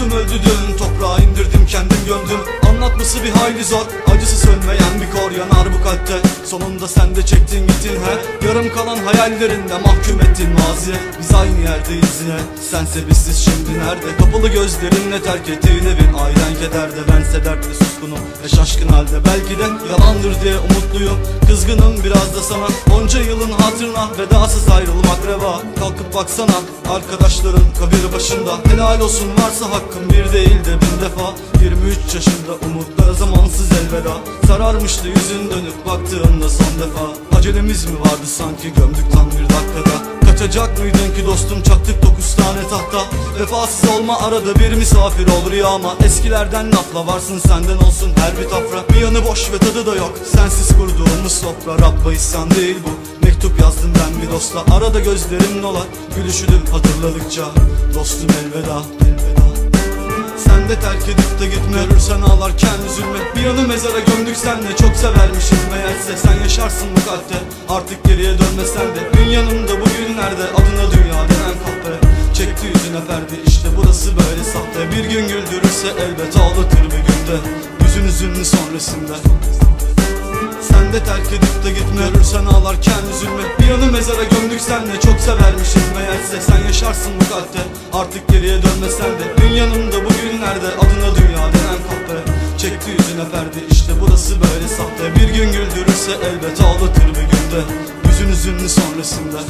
Aklım öldü dün toprağa indirdim kendim gömdüm Anlatması bir hayli zor acısı sönmeyen bir kor yanar bu kalpte. Sonunda sen de çektin gittin he. Yarım kalan hayallerinde mahkum ettin maziye. Biz aynı yerdeyiz yine. Sense bizsiz şimdi nerede? Kapalı gözlerinle terk ettiğin evin ailen kederde. Bense dertli suskunum ve şaşkın halde. Belki de yalandır diye umutluyum. Kızgınım biraz da sana. Onca yılın hatırına vedasız ayrılmak reva. Kalkıp baksana arkadaşların kabir başında. Helal olsun varsa hakkım bir değil de bin defa 23 yaşında umutlara zamansız elveda. Sararmıştı yüzün dönüp baktığında son defa. Acelemiz mi vardı sanki gömdük tam bir dakikada? Kaçacak mıydın ki dostum çaktık dokuz tane tahta? Vefasız olma arada bir misafir ol rüyama Eskilerden lafla varsın senden olsun her bir tafra. Bir yanı boş ve tadı da yok sensiz kurduğumuz sofra. Rabba isyan değil bu mektup yazdım ben bir dostla. Arada gözlerim dolar gülüşünü hatırladıkça Dostum elveda sen de terk edip de gitme Görürsen ağlarken üzülme. Bir yanı mezara gömdük senle Çok severmişiz. Meğerse Sen yaşarsın bu kalpte Artık geriye dönmesen de. Gün yanımda bugünlerde Adına dünya denen kahpe. Çekti yüzüne ferdi işte burası böyle sahte. Bir gün güldürürse elbet ağlatır bir günde. Yüzün üzünlü son resimde sen de terk edip de gitme. Görürsen ağlarken üzülme. Bir yanı mezara gömdük senle Çok severmişiz meğerse. Sen yaşarsın bu kalpte. Artık geriye dönmesen de. Gün yanımda bugünlerde Adına dünya denen kahpe. Çekti yüzüne ferdi. İşte burası böyle sahte. Bir gün güldürürse elbet ağlatır bir günde. Yüzün üzünlü son resimde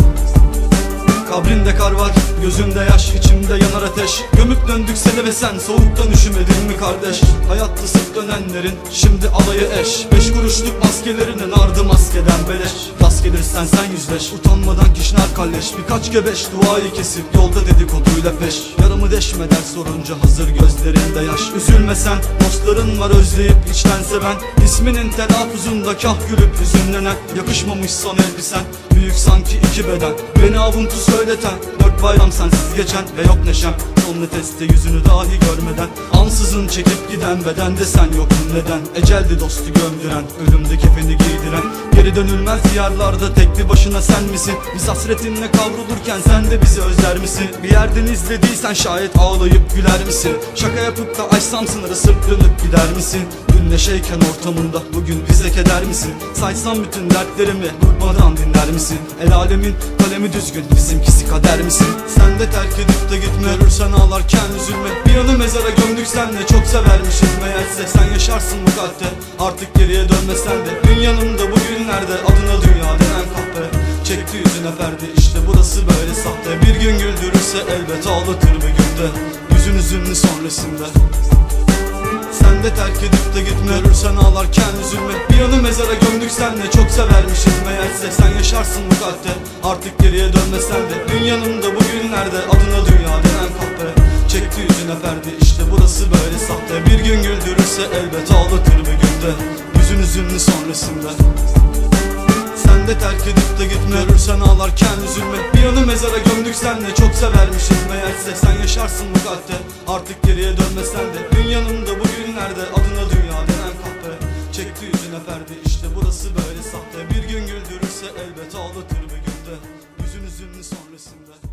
Kabrinde kar var, gözünde yaş, içimde yanar ateş. Gömüp döndük seni ve sen soğuktan üşümedin mi kardeş? Hayatta sık dönenlerin şimdi alayı eş. Beş kuruşluk maskelerinin ardı maskeden beleş. Rast gelirsen sen yüzleş, utanmadan kişner kalleş. Birkaç gebeş duayı kesip yolda dedikoduyla peş. Yaramı deşme ders sorunca hazır gözlerinde yaş. Üzülme sen, dostların var özleyip içten seven. İsminin telaffuzunda kah gülüp hüzünlenen. Yakışmamış son elbisen, büyük sanki iki beden avuntu söyleten Dört bayram sensiz geçen ve yok neşem. Son nefeste yüzünü dahi görmeden Ansızın çekip giden bedende sen yokun neden? Eceldi dostu gömdüren Ölümde kefeni giydiren. Geri dönülmez diyarlarda tek bir başına sen misin? Biz hasretinle kavrulurken sen de bizi özler misin? Bir yerden izlediysen şayet ağlayıp güler misin? Şaka yapıp da açsam sınırı sırt dönüp gider misin Dün neşeyken ortamında bugün bize keder misin? Saysam bütün dertlerimi bıkmadan dinler misin? El alemin kalemi düzgün bizimkisi kader misin? Sen de terk edip de gitme Görürsen ağlarken üzülme. Bir yanı mezara gömdük senle Çok severmişiz. Meğerse Sen yaşarsın bu kalpte Artık geriye dönmesen de. Gün yanımda bugünlerde Adına dünya denen kahpe. Çekti yüzüne ferdi işte burası böyle sahte. Bir gün güldürürse elbet ağlatır bir günde. Yüzün üzünlü son resimde sen de terk edip de gitme. Görürsen ağlarken üzülme. Bir yanı mezara gömdük senle. Çok severmişiz meğerse. Sen yaşarsın bu kalpte. Artık geriye dönmesen de. Gün yanımda bugünlerde Adına dünya denen kahpe. Çekti yüzüne ferdi işte burası böyle sahte. Bir gün güldürürse elbet ağlatır bir günde. Yüzün üzünlü son resimde sen de terk edip de gitme. Görürsen ağlarken üzülme. Bir yanı mezara gömdük senle. Çok severmişiz meğerse. Sen yaşarsın bu kalpte. Artık geriye dönmesen de bugünlerde Adına dünya denen kahpe. Çekti yüzüne ferdi. İşte burası böyle sahte. Bir gün güldürürse elbet ağlatır bir günde. Yüzün üzünlü son resimde